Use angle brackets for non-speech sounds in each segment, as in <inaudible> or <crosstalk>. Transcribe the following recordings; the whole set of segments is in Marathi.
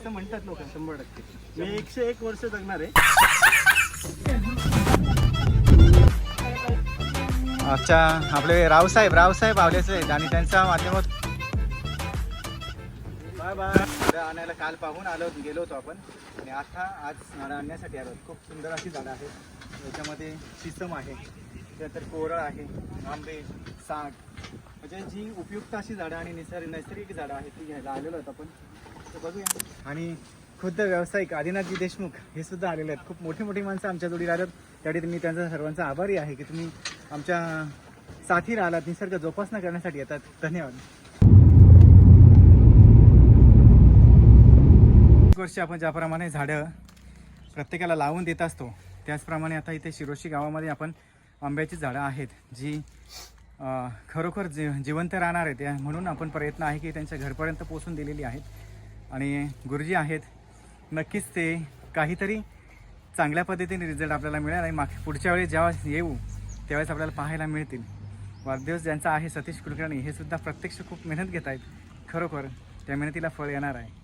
असं म्हणतात लोक. शंभर टक्के. मी एकशे एक वर्ष जगणार आहे. अच्छा आपले रावसाहेब रावसाहेब आवलेच आहेत आणि त्यांच्या माध्यमात बाय बाय. झाडं आणायला काल पाहून आलो होतो गेलो होतो आपण. आणि आता आज झाडं आणण्यासाठी आलो. आहोत. खूप सुंदर अशी झाडं आहेत. याच्यामध्ये शिसम आहे. त्यानंतर कोरळ आहे आंबे साग. म्हणजे जी उपयुक्त अशी झाडं आणि निसर्ग नैसर्गिक झाडं आहेत ती घ्यायला आलेलो आहेत आपण. आणि खुद्द व्यावसायिक आदिनाथजी देशमुख हे सुद्धा आलेले आहेत. खूप मोठी मोठी माणसं आमच्या जोडी राहिल्यात त्यासाठी मी त्यांचा सर्वांचा आभारी आहे की तुम्ही आमच्या साथी राहिलात निसर्ग जोपासना करण्यासाठी येतात. धन्यवाद. वर्षी आपण ज्याप्रमाणे झाडं प्रत्येकाला लावून देत असतो त्याचप्रमाणे आता इथे शिरोशी गावामध्ये आपण आंब्याची झाडं आहेत जी खरोखर जी जिवंत राहणार आहेत. म्हणून आपण प्रयत्न आहे की त्यांच्या घरपर्यंत पोचून दिलेली आहेत. आणि गुरुजी आहेत. नक्कीच ते काहीतरी चांगल्या पद्धतीने रिझल्ट आपल्याला मिळेल आणि माग पुढच्या वेळेस जेव्हा येऊ त्यावेळेस आपल्याला पाहायला मिळतील. वाढदिवस ज्यांचा आहे सतीश कुलकर्णी हे सुद्धा प्रत्यक्ष खूप मेहनत घेत आहेत. खरोखर त्या मेहनतीला फळ येणार आहे.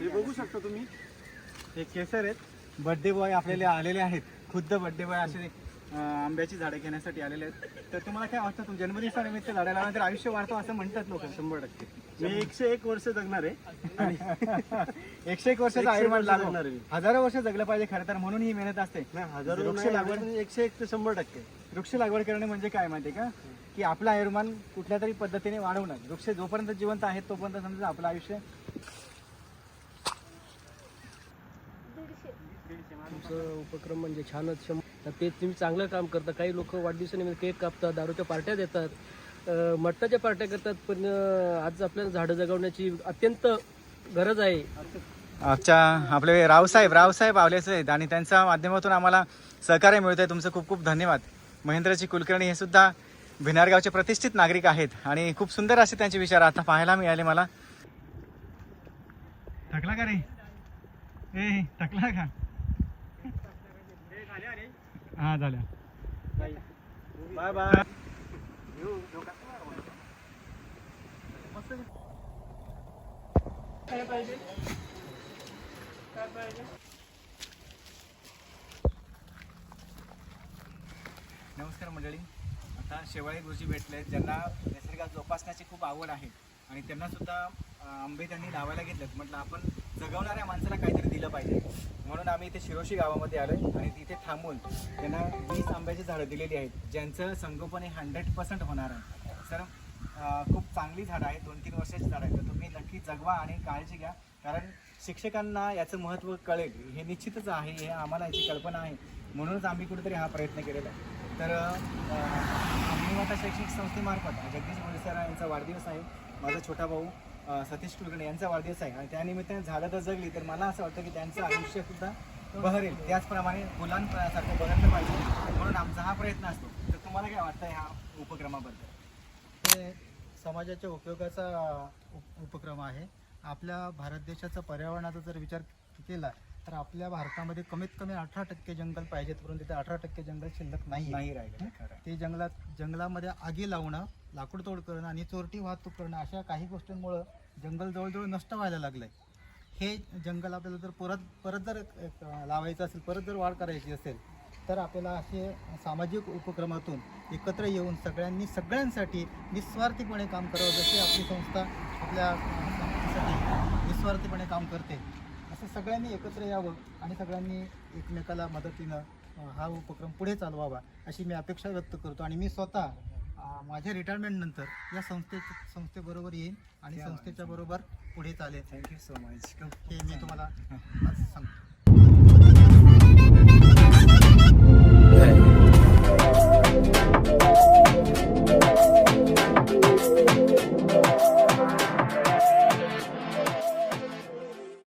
हे बघू शकता तुम्ही हे केसर आहेत. बर्थडे बॉय आपल्याला आलेले आहेत. खुद्द बर्थडे बॉय असे आंब्याची झाडे घेण्यासाठी आलेले आहेत. तर तुम्हाला काय वाटतं तुम जन्मदिवसानिमित्त झाडं लावल्यानंतर आयुष्य वाढतो असं म्हणतात लोक? शंभर टक्के. मी एकशे एक वर्ष जगणार आहे. <laughs> एकशे एक वर्षाचा आयुर्मान वर्ष लागो. जगणार आहे मी. हजारो वर्ष जगलं पाहिजे खरं तर म्हणून ही मेहनत असते. हजारो वृक्ष लागवड एकशे एक ते शंभर टक्के. वृक्ष लागवड करणे म्हणजे काय माहिती का? की आपलं आयुर्मान कुठल्या तरी पद्धतीने वाढवणं. वृक्ष जोपर्यंत जिवंत आहेत तोपर्यंत समजा आपलं आयुष्य तुमचं उपक्रम म्हणजे छानच. शं तर ते तुम्ही चांगलं काम करता. काही लोक वाढदिवसानिमित्त केक कापतात दारूच्या पार्ट्या देतात. मटणाच्या पार्ट्या करतात पण आज आपल्याला झाडं जगवण्याची अत्यंत गरज आहे. अच्छा आपले रावसाहेब रावसाहेब आवलेच आहेत आणि त्यांच्या माध्यमातून आम्हाला सहकार्य मिळतंय. तुमचं खूप खूप धन्यवाद. महेंद्रजी कुलकर्णी हे सुद्धा भिनारगावचे प्रतिष्ठित नागरिक आहेत आणि खूप सुंदर असे त्यांचे विचार आता पाहायला मिळाले मला. थकला का रे? ए थकला का? हा झाल्या. Bye bye. नमस्कार मंडळी. आता शेवाळे गुरुजी भेटले आहेत. ज्यांना निसर्गात जोपासण्याची खूप आवड आहे. आणि त्यांना सुद्धा आंबे त्यांनी लावायला घेतलेत. म्हटलं आपण जगवणाऱ्या माणसाला काहीतरी दिलं पाहिजे. म्हणून आम्ही इथे शिरोशी गावामध्ये आलो आणि तिथे थांबून त्यांना वीस आंब्याची झाडं दिलेली आहेत. ज्यांचं संगोपन हे हंड्रेड पर्सेंट होणार आहे. सर खूप चांगली झाडं आहेत. दोन तीन वर्षाची झाडं आहेत. तर तुम्ही नक्की जगवा आणि काळजी घ्या. कारण शिक्षकांना याचं महत्त्व कळेल. हे निश्चितच आहे. हे आम्हाला याची कल्पना आहे. म्हणूनच आम्ही कुठेतरी हा प्रयत्न केलेला आहे. तर आता शैक्षणिक संस्थेमार्फत जगदीश बोले सर यांचा वाढदिवस आहे. माझा छोटा भाऊ सतीश कुलकर्णी यांचा वाढदिवस आहे. आणि त्यानिमित्ताने झाडं तर जगली तर मला असं वाटतं की त्यांचं आयुष्य सुद्धा बहरेल. त्याचप्रमाणे मुलांसारखं बहरलं पाहिजे. म्हणून आमचा हा प्रयत्न असतो. तर तुम्हाला काय वाटतं ह्या उपक्रमाबद्दल? हे समाजाच्या उपयोगाचा उप- उपक्रम आहे. आपल्या भारत देशाचा पर्यावरणाचा जर विचार केला तर आपल्या भारतामध्ये कमीत कमी अठरा टक्के जंगल पाहिजेत परंतु तिथे अठरा टक्के जंगल शिल्लक नाही नाही राहिलं ते जंगलात जंगलामध्ये आगी लावणं लाकूडतोड करणं आणि चोरटी वाहतूक करणं अशा काही गोष्टींमुळं जंगल जवळजवळ नष्ट व्हायला लागलं आहे हे जंगल आपल्याला जर परत परत जर लावायचं असेल परत जर वाढ करायची असेल तर आपल्याला असे सामाजिक उपक्रमातून एकत्र येऊन सगळ्यांनी सगळ्यांसाठी निस्वार्थीपणे काम करावं जशी आपली संस्था आपल्या निस्वार्थीपणे काम करते असं सगळ्यांनी एकत्र यावं आणि सगळ्यांनी एकमेकाला मदतीनं हा उपक्रम पुढे चालवावा अशी मी अपेक्षा व्यक्त करतो. आणि मी स्वतः माझ्या रिटायरमेंट नंतर या संस्थे संस्थेबरोबर येईन आणि. संस्थेच्या बरोबर पुढे चालेल. थँक्यू सो मच हे मी तुम्हाला आज सांगतो.